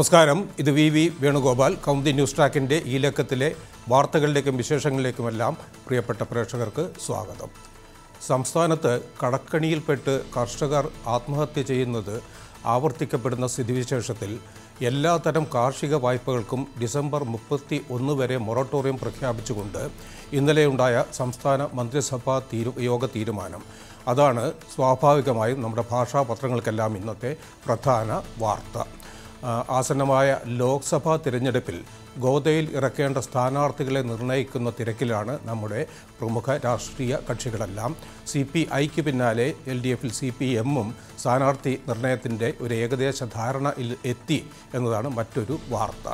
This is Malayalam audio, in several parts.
നമസ്കാരം. ഇത് V V Venugopal. Kaumudi news ട്രാക്കിന്റെ ഈ ലക്കത്തിലെ വാർത്തകളിലേക്കും വിശേഷങ്ങളിലേക്കുമെല്ലാം പ്രിയപ്പെട്ട പ്രേക്ഷകർക്ക് സ്വാഗതം. സംസ്ഥാനത്ത് കടക്കണിയിൽപ്പെട്ട് കർഷകർ ആത്മഹത്യ ചെയ്യുന്നത് ആവർത്തിക്കപ്പെടുന്ന സ്ഥിതിവിശേഷത്തിൽ എല്ലാതരം കാർഷിക വായ്പകൾക്കും ഡിസംബർ മുപ്പത്തി ഒന്ന് വരെ മൊറട്ടോറിയം പ്രഖ്യാപിച്ചുകൊണ്ട് ഇന്നലെയുണ്ടായ സംസ്ഥാന മന്ത്രിസഭാ തീരു യോഗ തീരുമാനം. അതാണ് സ്വാഭാവികമായും നമ്മുടെ ഭാഷാപത്രങ്ങൾക്കെല്ലാം ഇന്നത്തെ പ്രധാന വാർത്ത. ആസന്നമായ ലോക്സഭാ തിരഞ്ഞെടുപ്പിൽ ഗോദയിൽ ഇറക്കേണ്ട സ്ഥാനാർത്ഥികളെ നിർണയിക്കുന്ന തിരക്കിലാണ് നമ്മുടെ പ്രമുഖ രാഷ്ട്രീയ കക്ഷികളെല്ലാം. സി പി ഐക്ക് പിന്നാലെ എൽ ഡി എഫിൽ സി പി എമ്മും സ്ഥാനാർത്ഥി നിർണയത്തിന്റെ ഒരു ഏകദേശ ധാരണയിൽ എത്തി എന്നതാണ് മറ്റൊരു വാർത്ത.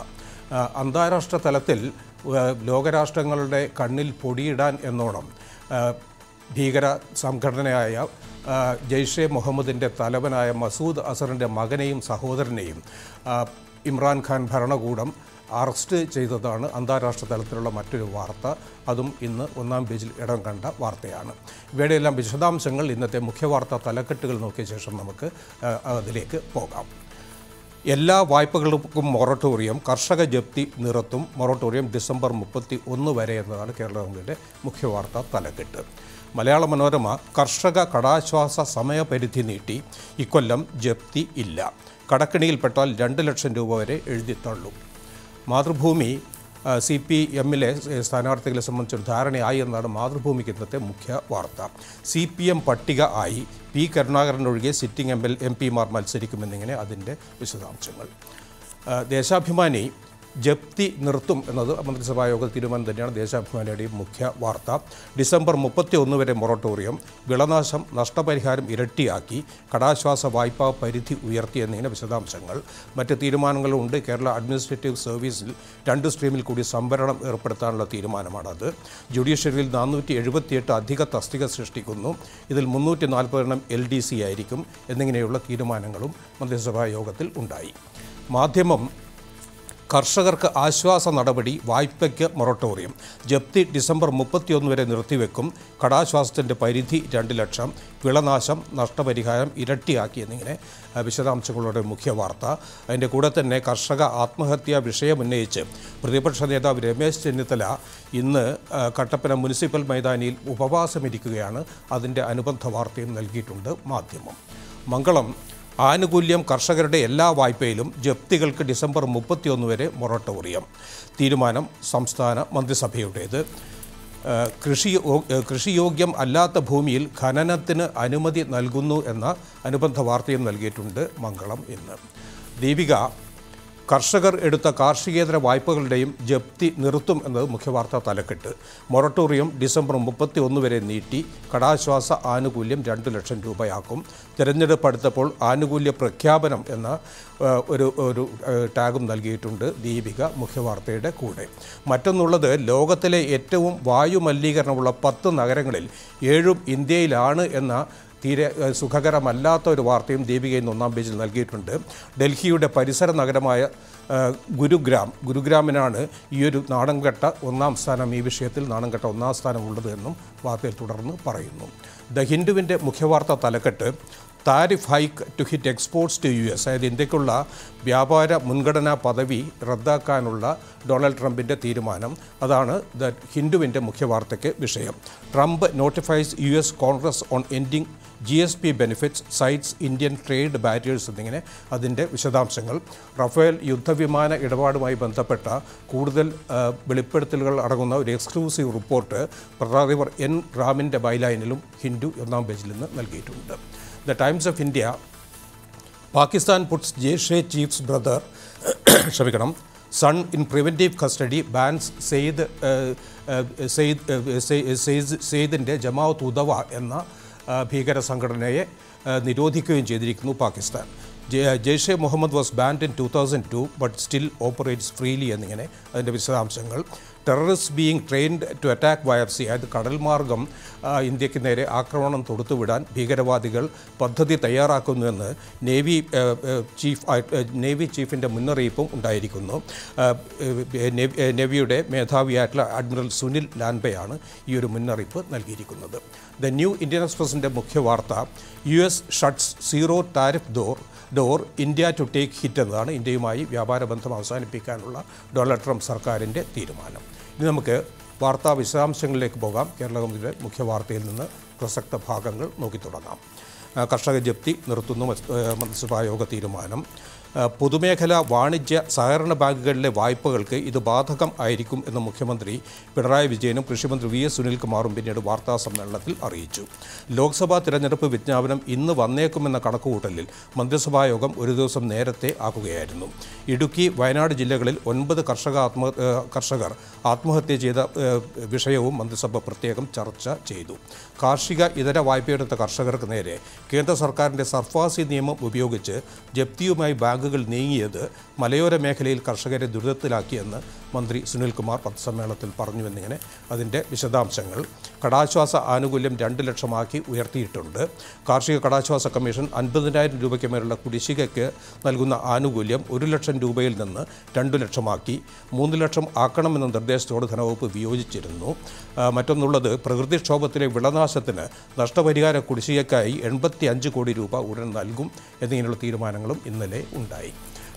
അന്താരാഷ്ട്ര തലത്തിൽ ലോകരാഷ്ട്രങ്ങളുടെ കണ്ണിൽ പൊടിയിടാൻ എന്നോണം. ഭീകര സംഘടനയായ ജെയ്ഷെ മുഹമ്മദിന്റെ തലവനായ മസൂദ് അസറിന്റെ മകനെയും സഹോദരനെയും ഇമ്രാൻഖാൻ ഭരണകൂടം അറസ്റ്റ് ചെയ്തതാണ് അന്താരാഷ്ട്ര തലത്തിലുള്ള മറ്റൊരു വാർത്ത. അതും ഇന്ന് ഒന്നാം പേജിൽ ഇടം കണ്ട വാർത്തയാണ്. ഇവയുടെയെല്ലാം വിശദാംശങ്ങൾ ഇന്നത്തെ മുഖ്യവാർത്താ തലക്കെട്ടുകൾ നോക്കിയ ശേഷം നമുക്ക് അതിലേക്ക് പോകാം. എല്ലാ വായ്പകൾക്കും മൊറട്ടോറിയം കർഷക ജപ്തി നിറത്തും മൊറട്ടോറിയം ഡിസംബർ മുപ്പത്തി ഒന്ന് വരെ എന്നതാണ് കേരള കൗമുദിയുടെ മുഖ്യവാർത്താ തലക്കെട്ട്. മലയാള മനോരമ കർഷക കടാശ്വാസ സമയപരിധി നീട്ടി. ഇക്കൊല്ലം ജപ്തി ഇല്ല. കടക്കിണിയിൽപ്പെട്ടാൽ രണ്ട് ലക്ഷം രൂപ വരെ എഴുതിത്തള്ളും മാതൃഭൂമി സി പി എമ്മിലെ സ്ഥാനാർത്ഥികളെ സംബന്ധിച്ചൊരു ധാരണയായി എന്നാണ് മാതൃഭൂമിക്ക് ഇന്നത്തെ മുഖ്യ വാർത്ത. സി പി എം പട്ടിക ആയി. പി. കരുണാകരൻ ഒഴികെ സിറ്റിംഗ് എം എൽ എം പിമാർ മത്സരിക്കുമെന്നിങ്ങനെ അതിന്റെ വിശദാംശങ്ങൾ. ദേശാഭിമാനി ജപ്തി നിർത്തും എന്നത് മന്ത്രിസഭാ യോഗ തീരുമാനം തന്നെയാണ് ദേശാഭിമാനിയുടെയും മുഖ്യ വാർത്ത. ഡിസംബർ മുപ്പത്തി ഒന്ന് വരെ മൊറട്ടോറിയം വിളനാശം നഷ്ടപരിഹാരം ഇരട്ടിയാക്കി കടാശ്വാസ വായ്പാ പരിധി ഉയർത്തി എന്നിങ്ങനെ വിശദാംശങ്ങൾ. മറ്റ് തീരുമാനങ്ങളുണ്ട്. കേരള അഡ്മിനിസ്ട്രേറ്റീവ് സർവീസിൽ രണ്ട് സ്ട്രീമിൽ കൂടി സംവരണം ഏർപ്പെടുത്താനുള്ള തീരുമാനമാണത്. ജുഡീഷ്യറിയിൽ നാനൂറ്റി എഴുപത്തിയെട്ട് അധിക തസ്തിക സൃഷ്ടിക്കുന്നു. ഇതിൽ മുന്നൂറ്റി നാൽപ്പതെണ്ണം എൽ ഡി സി ആയിരിക്കും. എന്നിങ്ങനെയുള്ള തീരുമാനങ്ങളും മന്ത്രിസഭാ യോഗത്തിൽ ഉണ്ടായി. മാധ്യമം കർഷകർക്ക് ആശ്വാസ നടപടി വായ്പയ്ക്ക് മൊറട്ടോറിയം. ജപ്തി ഡിസംബർ മുപ്പത്തിയൊന്ന് വരെ നിർത്തിവെക്കും. കടാശ്വാസത്തിന്റെ പരിധി രണ്ട് ലക്ഷം. വിളനാശം നഷ്ടപരിഹാരം ഇരട്ടിയാക്കി എന്നിങ്ങനെ വിശദാംശങ്ങളുടെ മുഖ്യ വാർത്ത. അതിന്റെ കൂടെ തന്നെ കർഷക ആത്മഹത്യാ വിഷയമുന്നയിച്ച് പ്രതിപക്ഷ നേതാവ് രമേശ് ചെന്നിത്തല ഇന്ന് കട്ടപ്പന മുനിസിപ്പൽ മൈതാനിയിൽ ഉപവാസമിരിക്കുകയാണ്. അതിന്റെ അനുബന്ധ വാർത്തയും നൽകിയിട്ടുണ്ട് മാധ്യമം. മംഗളം ആനുകൂല്യം കർഷകരുടെ എല്ലാ വായ്പയിലും ജപ്തികൾക്ക് ഡിസംബർ മുപ്പത്തിയൊന്ന് വരെ മൊറട്ടോറിയം തീരുമാനം സംസ്ഥാന മന്ത്രിസഭയുടേത്. കൃഷി കൃഷിയോഗ്യം അല്ലാത്ത ഭൂമിയിൽ ഖനനത്തിന് അനുമതി നൽകുന്നു എന്ന അനുബന്ധ വാർത്തയും നൽകിയിട്ടുണ്ട് മംഗളം ഇന്ന്. ദീപിക കർഷകർ എടുത്ത കാർഷികേതര വായ്പകളുടെയും ജപ്തി നിർത്തും എന്നത് മുഖ്യവാർത്താ തലക്കെട്ട്. മൊറട്ടോറിയം ഡിസംബർ മുപ്പത്തി ഒന്ന് വരെ നീട്ടി. കടാശ്വാസ ആനുകൂല്യം രണ്ട് ലക്ഷം രൂപയാക്കും. തിരഞ്ഞെടുപ്പ് അടുത്തപ്പോൾ ആനുകൂല്യ പ്രഖ്യാപനം എന്ന ഒരു ഒരു ടാഗും നൽകിയിട്ടുണ്ട് ദീപിക മുഖ്യവാർത്തയുടെ കൂടെ. മറ്റൊന്നുള്ളത് ലോകത്തിലെ ഏറ്റവും വായു മലിനീകരണമുള്ള പത്ത് നഗരങ്ങളിൽ ഏഴും ഇന്ത്യയിലാണ് എന്ന തീരെ സുഖകരമല്ലാത്ത ഒരു വാർത്തയും ദീപിക ഇന്ന് ഒന്നാം പേജിൽ നൽകിയിട്ടുണ്ട്. ഡൽഹിയുടെ പരിസര നഗരമായ ഗുരുഗ്രാം. ഗുരുഗ്രാമിനാണ് ഈ ഒരു നാടൻകെട്ട ഒന്നാം സ്ഥാനം ഈ വിഷയത്തിൽ നാടൻകെട്ട ഒന്നാം സ്ഥാനം ഉള്ളത് എന്നും വാർത്തയിൽ തുടർന്ന് പറയുന്നു. ദ ഹിന്ദുവിന്റെ മുഖ്യവാർത്ത തലക്കെട്ട് tariff hike to hit exports to U S. അതായത് ഇന്ത്യക്കുള്ള വ്യാപാര മുൻഗണനാ പദവി റദ്ദാക്കാനുള്ള ഡൊണാൾഡ് ട്രംപിന്റെ തീരുമാനം. അതാണ് ദ ഹിന്ദുവിന്റെ മുഖ്യവാർത്തയ്ക്ക് വിഷയം. Trump notifies U S Congress on ending G S P benefits cites Indian trade barriers എന്നിങ്ങനെ അതിന്റെ വിശദാംശങ്ങൾ. റഫേൽ യുദ്ധവിമാന ഇടപാടുമായി ബന്ധപ്പെട്ട കൂടുതൽ വെളിപ്പെടുത്തലുകൾ അടങ്ങുന്ന ഒരു എക്സ്ക്ലൂസീവ് റിപ്പോർട്ട് പ്രതാധിപർ എൻ റാമിന്റെ ബൈലൈനിലും ഹിന്ദു ഒന്നാം പേജിൽ നിന്ന് നൽകിയിട്ടുണ്ട്. The Times of India Pakistan puts Jaish chief's brother ക്ഷമിക്കണം son in preventive custody bans Saeed Saeed സെയ്ദിന്റെ Jamaat ഉദവ എന്ന ഭീകര സംഘടനയെ നിരോധിക്കുകയും ചെയ്തിരിക്കുന്നു Pakistan. Jaish Mohammad was banned in two thousand two but still operates freely എന്നിങ്ങനെ അതിന്റെ വിശദാംശങ്ങൾ. Terrorist being trained to attack via sea അതായത് കടൽ മാർഗം ഇന്ത്യയ്ക്ക് നേരെ ആക്രമണം തൊടുത്തുവിടാൻ ഭീകരവാദികൾ പദ്ധതി തയ്യാറാക്കുന്നുവെന്ന് നേവി ചീഫ് നേവി ചീഫിന്റെ മുന്നറിയിപ്പും ഉണ്ടായിരിക്കുന്നു. നേവിയുടെ മേധാവിയായിട്ടുള്ള അഡ്മിറൽ സുനിൽ ലാൻബയാണ് ഈ ഒരു മുന്നറിയിപ്പ് നൽകിയിരിക്കുന്നത്. ദ ന്യൂ ഇന്ത്യൻ എക്സ്പ്രസിന്റെ മുഖ്യ വാർത്ത U S shuts zero tariff door door India to take hit എന്നതാണ് ഇന്ത്യയുമായി വ്യാപാര ബന്ധം അവസാനിപ്പിക്കാനുള്ള ഡൊണാൾഡ് ട്രംപ് സർക്കാരിന്റെ തീരുമാനം. ഇനി നമുക്ക് വാർത്താ വിശദാംശങ്ങളിലേക്ക് പോകാം. കേരള കൗമുദിയുടെ മുഖ്യ വാർത്തയിൽ നിന്ന് പ്രസക്ത ഭാഗങ്ങൾ നോക്കി തുടങ്ങാം. കർഷക ജപ്തി നിർത്തുന്നു മന്ത്രിസഭാ യോഗ മന്ത്രിസഭായോഗ തീരുമാനം. പൊതുമേഖലാ വാണിജ്യ സഹകരണ ബാങ്കുകളിലെ വായ്പകൾക്ക് ഇത് ബാധകം ആയിരിക്കും എന്ന് മുഖ്യമന്ത്രി പിണറായി വിജയനും കൃഷിമന്ത്രി വി എസ് സുനിൽകുമാറും പിന്നീട് വാർത്താ സമ്മേളനത്തിൽ അറിയിച്ചു. ലോക്സഭാ തിരഞ്ഞെടുപ്പ് വിജ്ഞാപനം ഇന്ന് വന്നേക്കുമെന്ന കണക്കുകൂട്ടലിൽ മന്ത്രിസഭായോഗം ഒരു ദിവസം നേരത്തെ ആക്കുകയായിരുന്നു ഇടുക്കി വയനാട് ജില്ലകളിൽ ഒൻപത് കർഷക ആത്മ കർഷകർ ആത്മഹത്യ ചെയ്ത വിഷയവും മന്ത്രിസഭ പ്രത്യേകം ചർച്ച ചെയ്തു. കാർഷിക ഇതര വായ്പയെടുത്ത കർഷകർക്ക് നേരെ കേന്ദ്ര സർക്കാരിന്റെ സർഫാസി നിയമം ഉപയോഗിച്ച് ജപ്തിയുമായി ബാങ്കുകൾ നീങ്ങിയത് മലയോര മേഖലയിൽ കർഷകരെ ദുരിതത്തിലാക്കിയെന്ന് മന്ത്രി സുനിൽകുമാർ പത്രസമ്മേളനത്തിൽ പറഞ്ഞുവെന്നിങ്ങനെ അതിന്റെ വിശദാംശങ്ങൾ. കടാശ്വാസ ആനുകൂല്യം രണ്ട് ലക്ഷമാക്കി ഉയർത്തിയിട്ടുണ്ട്. കാർഷിക കടാശ്വാസ കമ്മീഷൻ അൻപതിനായിരം രൂപയ്ക്ക് മേലുള്ള കുടിശ്ശികയ്ക്ക് നൽകുന്ന ആനുകൂല്യം ഒരു ലക്ഷം രൂപയിൽ നിന്ന് രണ്ട് ലക്ഷമാക്കി. മൂന്ന് ലക്ഷം ആക്കണമെന്ന നിർദ്ദേശത്തോട് ധനവകുപ്പ് വിയോജിച്ചിരുന്നു. മറ്റൊന്നുള്ളത് പ്രകൃതിക്ഷോഭത്തിലെ വിളനാശത്തിന് നഷ്ടപരിഹാര കുടിശ്ശികയ്ക്കായി എൺപത്തി കോടി രൂപ ഉടൻ നൽകും എന്നിങ്ങനെയുള്ള തീരുമാനങ്ങളും ഇന്നലെ ഉണ്ടായി.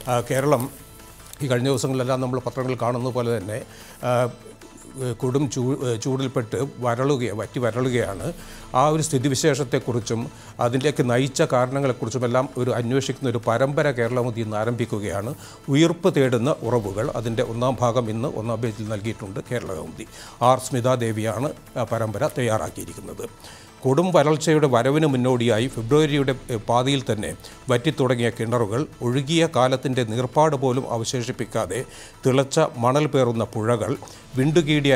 ആ, കേരളം ഈ കഴിഞ്ഞ ദിവസങ്ങളിലെല്ലാം നമ്മൾ പത്രങ്ങളിൽ കാണുന്ന പോലെ തന്നെ കൊടും ചൂ ചൂടിൽപ്പെട്ട് വരളുകയാണ് വറ്റി വരളുകയാണ്. ആ ഒരു സ്ഥിതിവിശേഷത്തെക്കുറിച്ചും അതിലേക്ക് നയിച്ച കാരണങ്ങളെക്കുറിച്ചുമെല്ലാം ഒരു അന്വേഷിക്കുന്ന ഒരു പരമ്പര കേരളമതി ഇന്ന് ആരംഭിക്കുകയാണ്. ഉയർപ്പ് തേടുന്ന ഉറവുകൾ അതിന്റെ ഒന്നാം ഭാഗം ഇന്ന് ഒന്നാം പേജിൽ നൽകിയിട്ടുണ്ട് കേരളകൗമുദി ആർ. സ്മിതാദേവിയാണ് പരമ്പര തയ്യാറാക്കിയിരിക്കുന്നത്. കൊടും വരൾച്ചയുടെ വരവിന് മുന്നോടിയായി ഫെബ്രുവരിയുടെ പാതിയിൽ തന്നെ വറ്റിത്തുടങ്ങിയ കിണറുകൾ ഒഴുകിയ കാലത്തിന്റെ നീർപ്പാട് പോലും അവശേഷിപ്പിക്കാതെ തിളച്ച മണൽ പേറുന്ന പുഴകൾ വിണ്ടുകീടിയ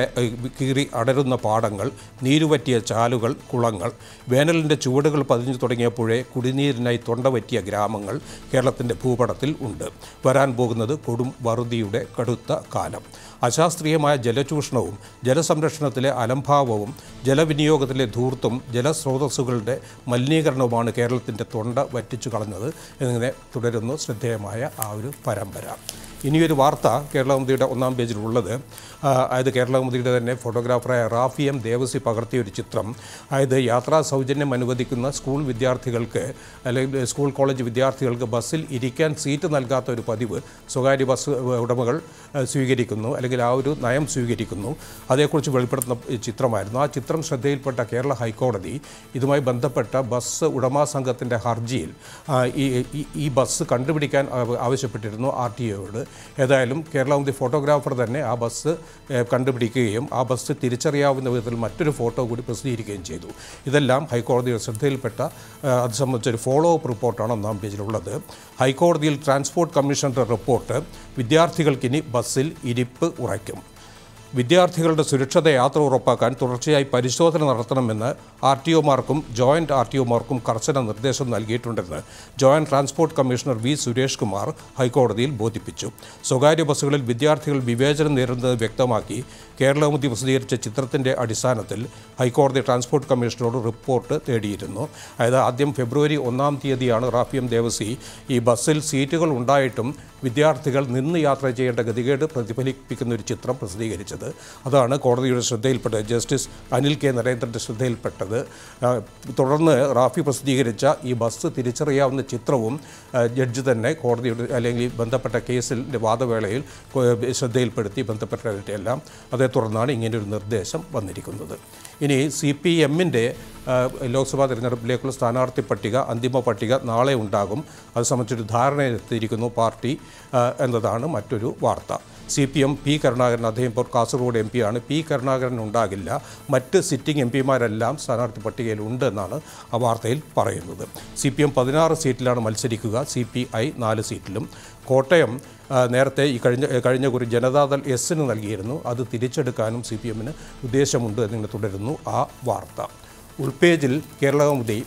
കീറി അടരുന്ന പാടങ്ങൾ നീരുവറ്റിയ ചാലുകൾ കുളങ്ങൾ വേനലിന്റെ ചുവടുകൾ പതിഞ്ഞു തുടങ്ങിയപ്പോഴേ കുടിനീരിനായി തൊണ്ടവറ്റിയ ഗ്രാമങ്ങൾ കേരളത്തിന്റെ ഭൂപടത്തിൽ ഉണ്ട്. വരാൻ പോകുന്നത് കൊടും വറുതിയുടെ കടുത്ത കാലം. അശാസ്ത്രീയമായ ജലചൂഷണവും ജലസംരക്ഷണത്തിലെ അലംഭാവവും ജലവിനിയോഗത്തിലെ ധൂർത്തും ജലസ്രോതസ്സുകളുടെ മലിനീകരണവുമാണ് കേരളത്തിന്റെ തൊണ്ട വറ്റിച്ചു കളഞ്ഞത്. എന്നിങ്ങനെ തുടരുന്നു ശ്രദ്ധേയമായ ആ ഒരു പരമ്പര. ഇനിയൊരു വാർത്ത കേരളമന്ത്രിയുടെ ഒന്നാം പേജിലുള്ളത്. അതായത് കേരളമുദിയുടെ തന്നെ ഫോട്ടോഗ്രാഫറായ റാഫി എം ദേവസി പകർത്തിയ ഒരു ചിത്രം. അതായത് യാത്രാ സൗജന്യം അനുവദിക്കുന്ന സ്കൂൾ വിദ്യാർത്ഥികൾക്ക് അല്ലെങ്കിൽ സ്കൂൾ കോളേജ് വിദ്യാർത്ഥികൾക്ക് ബസ്സിൽ ഇരിക്കാൻ സീറ്റ് നൽകാത്ത ഒരു പതിവ് സ്വകാര്യ ബസ് ഉടമകൾ സ്വീകരിക്കുന്നു അല്ലെങ്കിൽ ആ ഒരു നയം സ്വീകരിക്കുന്നു. അതേക്കുറിച്ച് വെളിപ്പെടുത്തുന്ന ചിത്രമായിരുന്നു. ആ ചിത്രം ശ്രദ്ധയിൽപ്പെട്ട കേരള ഹൈക്കോടതി ഇതുമായി ബന്ധപ്പെട്ട ബസ് ഉടമാ സംഘത്തിന്റെ ഹർജിയിൽ ഈ ബസ് കണ്ടുപിടിക്കാൻ ആവശ്യപ്പെട്ടിരുന്നു ആർ ടി ഒയോട്. ഏതായാലും കേരള ഫോട്ടോഗ്രാഫർ തന്നെ ആ ബസ് കണ്ടുപിടിക്കുകയും ആ ബസ് തിരിച്ചറിയാവുന്ന വിധത്തിൽ മറ്റൊരു ഫോട്ടോ കൂടി പ്രസിദ്ധീകരിക്കുകയും ചെയ്തു. ഇതെല്ലാം ഹൈക്കോടതിയുടെ ശ്രദ്ധയിൽപ്പെട്ട അത് സംബന്ധിച്ചൊരു ഫോളോ അപ്പ് റിപ്പോർട്ടാണ് ഒന്നാം പേജിലുള്ളത്. ഹൈക്കോടതിയിൽ ട്രാൻസ്പോർട്ട് കമ്മീഷണറുടെ റിപ്പോർട്ട് വിദ്യാർത്ഥികൾക്കിനി ബസ്സിൽ ഇരിപ്പ് ഉറയ്ക്കും. വിദ്യാർത്ഥികളുടെ സുരക്ഷിത യാത്ര ഉറപ്പാക്കാൻ തുടർച്ചയായി പരിശോധന നടത്തണമെന്ന് ആർ ടി ഒമാർക്കും ജോയിന്റ് ആർ ടി ഒമാർക്കും കർശന നിർദ്ദേശം നൽകിയിട്ടുണ്ടെന്ന് joint transport commissioner V Suresh Kumar ഹൈക്കോടതിയിൽ ബോധിപ്പിച്ചു. സ്വകാര്യ ബസ്സുകളിൽ വിദ്യാർത്ഥികൾ വിവേചനം നേരിടുന്നത് വ്യക്തമാക്കി കേരളമുതി പ്രസിദ്ധീകരിച്ച ചിത്രത്തിന്റെ അടിസ്ഥാനത്തിൽ ഹൈക്കോടതി ട്രാൻസ്പോർട്ട് കമ്മീഷണറോട് റിപ്പോർട്ട് തേടിയിരുന്നു. അതായത് ആദ്യം ഫെബ്രുവരി ഒന്നാം തീയതിയാണ് റാഫിയം ദേവസി ഈ ബസ്സിൽ സീറ്റുകൾ ഉണ്ടായിട്ടും വിദ്യാർത്ഥികൾ നിന്ന് യാത്ര ചെയ്യേണ്ട ഗതികേട് പ്രതിഫലിപ്പിക്കുന്ന ഒരു ചിത്രം പ്രസിദ്ധീകരിച്ചത്. അതാണ് കോടതിയുടെ ശ്രദ്ധയിൽപ്പെട്ടത്. Justice Anil K. നരേന്ദ്രന്റെ ശ്രദ്ധയിൽപ്പെട്ടത്. തുടർന്ന് റാഫി പ്രസിദ്ധീകരിച്ച ഈ ബസ് തിരിച്ചറിയാവുന്ന ചിത്രവും ജഡ്ജ് തന്നെ കോടതിയുടെ അല്ലെങ്കിൽ ബന്ധപ്പെട്ട കേസിന്റെ വാദവേളയിൽ ശ്രദ്ധയിൽപ്പെടുത്തി ശ്രദ്ധയിൽപ്പെടുത്തി എല്ലാം അതേ തുടർന്നാണ് ഇങ്ങനെയൊരു നിർദ്ദേശം വന്നിരിക്കുന്നത്. ഇനി സി പി എമ്മിന്റെ ലോക്സഭാ തിരഞ്ഞെടുപ്പിലേക്കുള്ള സ്ഥാനാർത്ഥി പട്ടിക അന്തിമ പട്ടിക നാളെ ഉണ്ടാകും. അത് സംബന്ധിച്ചൊരു ധാരണയിലെത്തിയിരിക്കുന്നു പാർട്ടി എന്നതാണ് മറ്റൊരു വാർത്ത. C P M P Karunakaran അദ്ദേഹം ഇപ്പോൾ കാസർഗോഡ് എം ആണ്. പി കരുണാകരൻ ഉണ്ടാകില്ല. മറ്റ് സിറ്റിംഗ് എം പിമാരെല്ലാം സ്ഥാനാർത്ഥി പട്ടികയിൽ ഉണ്ട് എന്നാണ് ആ വാർത്തയിൽ പറയുന്നത്. സി പി എം പതിനാറ് സീറ്റിലാണ് മത്സരിക്കുക. സി പി ഐ നാല് സീറ്റിലും. കോട്ടയം നേരത്തെ ഈ കഴിഞ്ഞ കഴിഞ്ഞ കുറി ജനതാദൾ എസിന് നൽകിയിരുന്നു. അത് തിരിച്ചെടുക്കാനും സി പി എമ്മിന് ഉദ്ദേശമുണ്ട് എന്നിങ്ങനെ തുടരുന്നു ആ വാർത്ത. ഉൾപേജിൽ കേരളകൗമുദി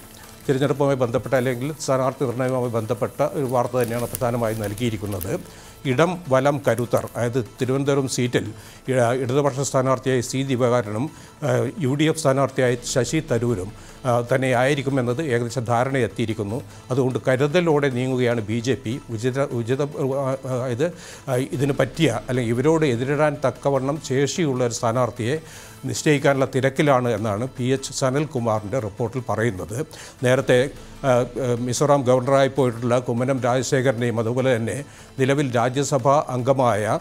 തിരഞ്ഞെടുപ്പുമായി ബന്ധപ്പെട്ട അല്ലെങ്കിൽ സ്ഥാനാർത്ഥി നിർണയവുമായി ബന്ധപ്പെട്ട ഒരു വാർത്ത തന്നെയാണ് പ്രധാനമായും നൽകിയിരിക്കുന്നത്. ഇടം വലം കരുത്തർ അതായത് തിരുവനന്തപുരം സീറ്റിൽ ഇടതുപക്ഷ സ്ഥാനാർത്ഥിയായ സി ദിവാകരനും യു ഡി എഫ് സ്ഥാനാർത്ഥിയായി ശശി തരൂരും തന്നെ ആയിരിക്കുമെന്നത് ഏകദേശം ധാരണയെത്തിയിരിക്കുന്നു. അതുകൊണ്ട് കരുതലോടെ നീങ്ങുകയാണ് ബി ജെ പി. ഉചിത ഉചിത ഇത് ഇതിന് പറ്റിയ അല്ലെങ്കിൽ ഇവരോട് എതിരിടാൻ തക്കവണ്ണം ശേഷിയുള്ള ഒരു സ്ഥാനാർത്ഥിയെ നിശ്ചയിക്കാനുള്ള തിരക്കിലാണ് എന്നാണ് പി എച്ച് സനൽകുമാറിന്റെ റിപ്പോർട്ടിൽ പറയുന്നത്. നേരത്തെ മിസോറാം ഗവർണറായി പോയിട്ടുള്ള കുമ്മനം രാജശേഖരനെയും അതുപോലെ തന്നെ നിലവിൽ രാജ്യസഭാ അംഗമായ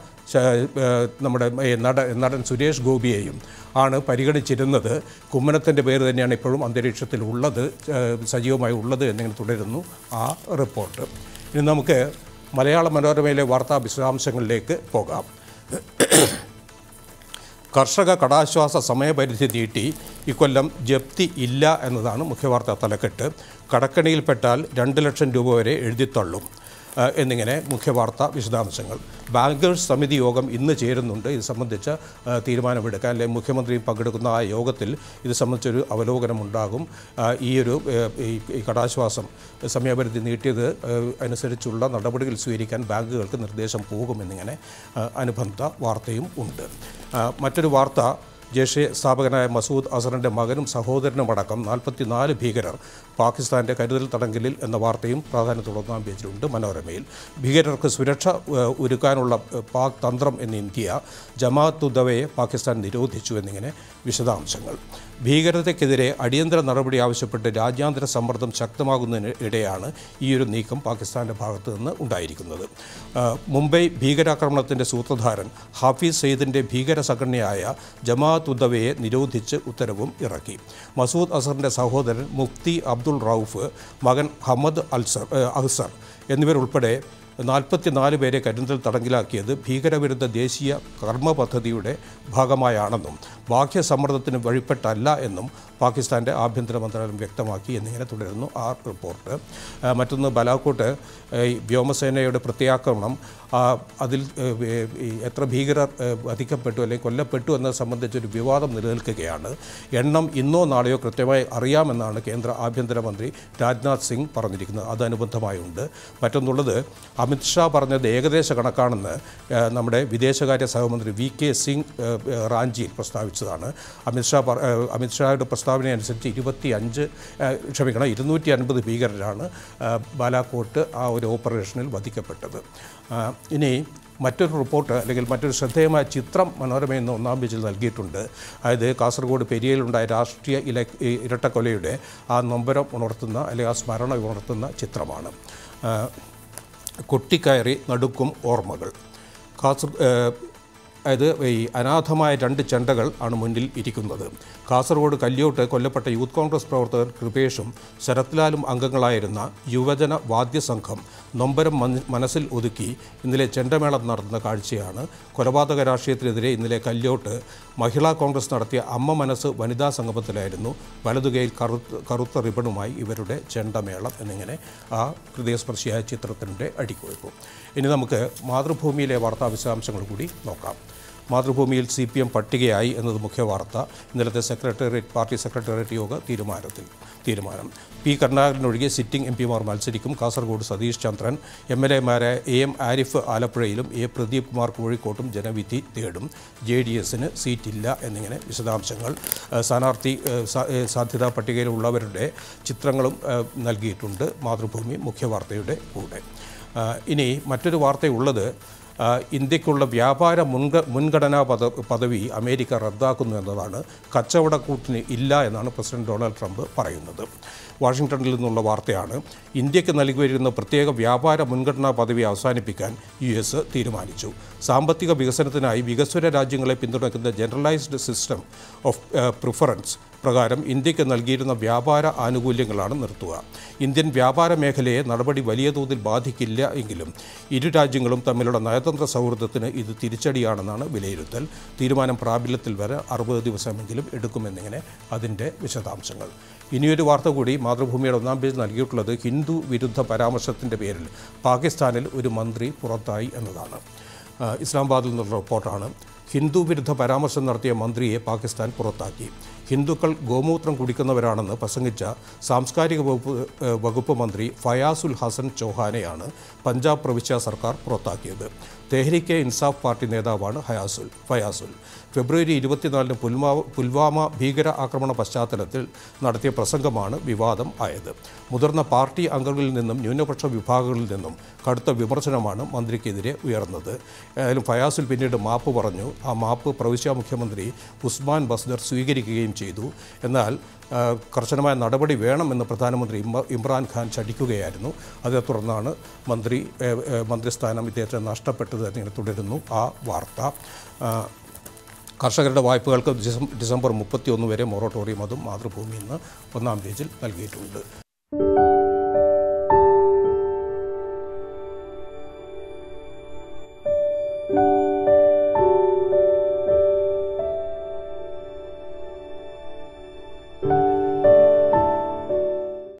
നമ്മുടെ നടൻ സുരേഷ് ഗോപിയെയും ആണ് പരിഗണിച്ചിരുന്നത്. കുമ്മനത്തിന്റെ പേര് തന്നെയാണ് ഇപ്പോഴും അന്തരീക്ഷത്തിൽ ഉള്ളത് സജീവമായി ഉള്ളത് എന്നിങ്ങനെ തുടരുന്നു ആ റിപ്പോർട്ട്. ഇനി നമുക്ക് മലയാള മനോരമയിലെ വാർത്താ വിശദാംശങ്ങളിലേക്ക് പോകാം. കർഷക കടാശ്വാസ സമയപരിധി നീട്ടി ഇക്കൊല്ലം ജപ്തി ഇല്ല എന്നതാണ് മുഖ്യവാർത്താ തലക്കെട്ട്. കടക്കണിയിൽപ്പെട്ടാൽ രണ്ട് ലക്ഷം രൂപ വരെ എഴുതിത്തള്ളും. എന്നിങ്ങനെ മുഖ്യവാർത്ത വിശദാംശങ്ങൾ. ബാങ്കേഴ്സ് സമിതി യോഗം ഇന്ന് ചേരുന്നുണ്ട്. ഇത് സംബന്ധിച്ച തീരുമാനമെടുക്കാൻ അല്ലെങ്കിൽ മുഖ്യമന്ത്രിയും പങ്കെടുക്കുന്ന ആ യോഗത്തിൽ ഇത് സംബന്ധിച്ചൊരു അവലോകനമുണ്ടാകും. ഈ ഒരു ഈ- കടാശ്വാസം സമയപരിധി നീട്ടിയത് അനുസരിച്ചുള്ള നടപടികൾ സ്വീകരിക്കാൻ ബാങ്കുകൾക്ക് നിർദ്ദേശം പോകുമെന്നിങ്ങനെ അനുബന്ധ വാർത്തയും ഉണ്ട്. മറ്റൊരു വാർത്ത ജെയ്ഷെ സ്ഥാപകനായ മസൂദ് അസറിന്റെ മകനും സഹോദരനുമടക്കം നാൽപ്പത്തിനാല് ഭീകരർ പാകിസ്ഥാന്റെ കരുതൽ തടങ്കലിൽ എന്ന വാർത്തയും പ്രാധാന്യത്തോടെ ഒന്നാം പേജിലുണ്ട്. മനോരമയിൽ ഭീകരർക്ക് സുരക്ഷ ഒരുക്കാനുള്ള പാക് തന്ത്രം എന്ന ഇന്ത്യ ജമാഅത്ത് ഉദവയെ പാകിസ്ഥാൻ നിരോധിച്ചു എന്നിങ്ങനെ വിശദാംശങ്ങൾ. ഭീകരതയ്ക്കെതിരെ അടിയന്തര നടപടി ആവശ്യപ്പെട്ട് രാജ്യാന്തര സമ്മർദ്ദം ശക്തമാകുന്നതിനിടെയാണ് ഈ ഒരു നീക്കം പാകിസ്ഥാന്റെ ഭാഗത്തു നിന്ന് ഉണ്ടായിരിക്കുന്നത്. മുംബൈ ഭീകരാക്രമണത്തിന്റെ സൂത്രധാരൻ ഹാഫീസ് സെയ്ദിന്റെ ഭീകര സംഘടനയായ ജമാഅത്ത് ഉദ്ദവയെ നിരോധിച്ച് ഉത്തരവും ഇറക്കി. മസൂദ് അസറിന്റെ സഹോദരൻ മുഫ്തി അബ്ദുൾ റൌഫ് മകൻ ഹമ്മദ് അൽസർ അഹ്സർ എന്നിവരുൾപ്പെടെ നാൽപ്പത്തിനാല് പേരെ കരുതൽ തടങ്കിലാക്കിയത് ഭീകരവിരുദ്ധ ദേശീയ കർമ്മ പദ്ധതിയുടെ ഭാഗമായാണെന്നും ബാഹ്യ സമ്മർദ്ദത്തിന് വഴിപ്പെട്ടല്ല എന്നും പാകിസ്ഥാന്റെ ആഭ്യന്തര മന്ത്രാലയം വ്യക്തമാക്കി എന്നിങ്ങനെ തുടരുന്നു. ആ റിപ്പോർട്ട്. മറ്റൊന്ന് ബലാക്കോട്ട് വ്യോമസേനയുടെ പ്രത്യാക്രമണം അതിൽ എത്ര ഭീകരർ വധിക്കപ്പെട്ടു അല്ലെങ്കിൽ കൊല്ലപ്പെട്ടു എന്നത് സംബന്ധിച്ചൊരു വിവാദം നിലനിൽക്കുകയാണ്. എണ്ണം ഇന്നോ നാളെയോ കൃത്യമായി അറിയാമെന്നാണ് കേന്ദ്ര ആഭ്യന്തരമന്ത്രി രാജ്നാഥ് സിംഗ് പറഞ്ഞിരിക്കുന്നത്. അതനുബന്ധമായുണ്ട് മറ്റൊന്നുള്ളത് അമിത്ഷാ പറഞ്ഞത് ഏകദേശ കണക്കാണെന്ന് നമ്മുടെ വിദേശകാര്യ സഹമന്ത്രി വി കെ സിംഗ് റാഞ്ചിയിൽ പ്രസ്താവിച്ചതാണ്. അമിത്ഷാ അമിത്ഷായുടെ പ്രസ്താവന അനുസരിച്ച് ഇരുപത്തി അഞ്ച് ക്ഷമിക്കണം ഇരുന്നൂറ്റി അൻപത് ഭീകരരാണ് ബാലാക്കോട്ട് ആ ഒരു ഓപ്പറേഷനിൽ വധിക്കപ്പെട്ടത്. ഇനി മറ്റൊരു റിപ്പോർട്ട് അല്ലെങ്കിൽ മറ്റൊരു ശ്രദ്ധേയമായ ചിത്രം മനോരമ എന്ന് ഒന്നാം പേജിൽ നൽകിയിട്ടുണ്ട്. അതായത് കാസർഗോഡ് പെരിയയിലുണ്ടായ രാഷ്ട്രീയ ഇല ഇരട്ടക്കൊലയുടെ ആ നൊമ്പരം ഉണർത്തുന്ന അല്ലെങ്കിൽ ആ സ്മരണ ഉണർത്തുന്ന ചിത്രമാണ്. കൊട്ടിക്കയറി നടുക്കും ഓർമ്മകൾ. കാസർ അതായത് ഈ അനാഥമായ രണ്ട് ചെണ്ടകൾ ആണ് മുന്നിൽ ഇരിക്കുന്നത്. കാസർഗോഡ് കല്യോട്ട് കൊല്ലപ്പെട്ട യൂത്ത് കോൺഗ്രസ് പ്രവർത്തകർ കൃപേഷും ശരത്ലാലും അംഗങ്ങളായിരുന്ന യുവജന വാദ്യസംഘം നൊമ്പരം മന- മനസ്സിൽ ഒതുക്കി ഇന്നലെ ചെണ്ടമേളം നടന്ന കാഴ്ചയാണ്. കൊലപാതക രാഷ്ട്രീയത്തിനെതിരെ ഇന്നലെ കല്യോട്ട് മഹിളാ കോൺഗ്രസ് നടത്തിയ അമ്മ മനസ്സ് വനിതാ സംഗമത്തിലായിരുന്നു. വലതുകയിൽ കറുത്ത കറുത്ത റിബണുമായി ഇവരുടെ ചെണ്ടമേളം എന്നിങ്ങനെ ആ ഹൃദയസ്പർശിയായ ചിത്രത്തിന്റെ അടിക്കുറിപ്പ്. ഇനി നമുക്ക് മാതൃഭൂമിയിലെ വാർത്താ വിശദാംശങ്ങൾ കൂടി നോക്കാം. മാതൃഭൂമിയിൽ സി പി എം പട്ടികയായി എന്നത് മുഖ്യ വാർത്ത. ഇന്നലത്തെ സെക്രട്ടേറിയറ്റ് പാർട്ടി സെക്രട്ടേറിയറ്റ് യോഗ തീരുമാനത്തിൽ തീരുമാനം. പി. കരുണാകരനൊഴികെ സിറ്റിംഗ് എം പിമാർ മത്സരിക്കും. കാസർഗോഡ് സതീഷ് ചന്ദ്രൻ എം എൽ എമാരായ എ. എം. ആരിഫ് ആലപ്പുഴയിലും എ. പ്രദീപ് കുമാർ കോഴിക്കോട്ടും ജനവിധി തേടും. ജെ ഡി എസിന് സീറ്റില്ല എന്നിങ്ങനെ വിശദാംശങ്ങൾ. സ്ഥാനാർത്ഥി സാധ്യതാ പട്ടികയിലുള്ളവരുടെ ചിത്രങ്ങളും നൽകിയിട്ടുണ്ട്. മാതൃഭൂമി മുഖ്യവാർത്തയുടെ കൂടെ. ഇനി മറ്റൊരു വാർത്തയുള്ളത് ഇന്ത്യക്കുള്ള വ്യാപാര മുൻഗ മുൻഗണനാ പദ പദവി അമേരിക്ക റദ്ദാക്കുന്നു എന്നതാണ് കച്ചവടക്കൂട്ടിന് ഇല്ല എന്നാണ് പ്രസിഡന്റ് ഡൊണാൾഡ് ട്രംപ് പറയുന്നത്. വാഷിംഗ്ടണിൽ നിന്നുള്ള വാർത്തയാണ് ഇന്ത്യയ്ക്ക് നൽകി വരുന്ന പ്രത്യേക വ്യാപാര മുൻഗണനാ പദവി അവസാനിപ്പിക്കാൻ യു എസ് തീരുമാനിച്ചു. സാമ്പത്തിക വികസനത്തിനായി വികസ്വര രാജ്യങ്ങളെ പിന്തുണയ്ക്കുന്ന ജനറലൈസ്ഡ് സിസ്റ്റം ഓഫ് പ്രിഫറൻസ് പ്രകാരം ഇന്ത്യയ്ക്ക് നൽകിയിരുന്ന വ്യാപാര ആനുകൂല്യങ്ങളാണ് നിർത്തുക. ഇന്ത്യൻ വ്യാപാര മേഖലയെ നടപടി വലിയ തോതിൽ ബാധിക്കില്ല എങ്കിലും ഇരു രാജ്യങ്ങളും തമ്മിലുള്ള നയതന്ത്ര സൗഹൃദത്തിന് ഇത് തിരിച്ചടിയാണെന്നാണ് വിലയിരുത്തൽ. തീരുമാനം പ്രാബല്യത്തിൽ വരെ അറുപത് ദിവസമെങ്കിലും എടുക്കുമെന്നിങ്ങനെ അതിന്റെ വിശദാംശങ്ങൾ. ഇനിയൊരു വാർത്ത കൂടി മാതൃഭൂമിയുടെ ഒന്നാം പേജ് നൽകിയിട്ടുള്ളത് ഹിന്ദു വിരുദ്ധ പരാമർശത്തിന്റെ പേരിൽ പാകിസ്ഥാനിൽ ഒരു മന്ത്രി പുറത്തായി എന്നതാണ്. ഇസ്ലാമാബാദിൽ നിന്നുള്ള റിപ്പോർട്ടാണ്. ഹിന്ദു വിരുദ്ധ പരാമർശം നടത്തിയ മന്ത്രിയെ പാകിസ്ഥാൻ പുറത്താക്കി. ഹിന്ദുക്കൾ ഗോമൂത്രം കുടിക്കുന്നവരാണെന്ന് പ്രസംഗിച്ച സാംസ്കാരിക വകുപ്പ് വകുപ്പ് മന്ത്രി ഫയാസുൽ ഹസൻ ചൗഹാനെയാണ് പഞ്ചാബ് പ്രവിശ്യ സർക്കാർ പുറത്താക്കിയത്. തെഹ്രിക്കെ ഇൻസാഫ് പാർട്ടി നേതാവാണ് ഹയാസുൽ ഫയാസുൽ. ഫെബ്രുവരി ഇരുപത്തിനാലിന് പുൽവാ പുൽവാമ ഭീകര ആക്രമണ പശ്ചാത്തലത്തിൽ നടത്തിയ പ്രസംഗമാണ് വിവാദം ആയത്. മുതിർന്ന പാർട്ടി അംഗങ്ങളിൽ നിന്നും ന്യൂനപക്ഷ വിഭാഗങ്ങളിൽ നിന്നും കടുത്ത വിമർശനമാണ് മന്ത്രിക്കെതിരെ ഉയർന്നത്. ഏതായാലും ഫയാസുൽ പിന്നീട് മാപ്പ് പറഞ്ഞു. ആ മാപ്പ് പ്രവിശ്യ മുഖ്യമന്ത്രി ഉസ്മാൻ ബസ്ദർ സ്വീകരിക്കുകയും ചെയ്തു. എന്നാൽ കർശനമായ നടപടി വേണമെന്ന് പ്രധാനമന്ത്രി ഇമ്രാൻഖാൻ ചടിക്കുകയായിരുന്നു അതേ തുടർന്നാണ് മന്ത്രി മന്ത്രിസ്ഥാനം ഇദ്ദേഹത്തെ നഷ്ടപ്പെട്ടത് എന്നിങ്ങനെ തുടരുന്നു. ആ വാർത്ത. കർഷകരുടെ വായ്പകൾക്ക് ഡിസംബർ ഡിസംബർ മുപ്പത്തിയൊന്ന് വരെ മൊറട്ടോറിയം അതും മാതൃഭൂമി ഇന്ന് ഒന്നാം പേജിൽ നൽകിയിട്ടുണ്ട്.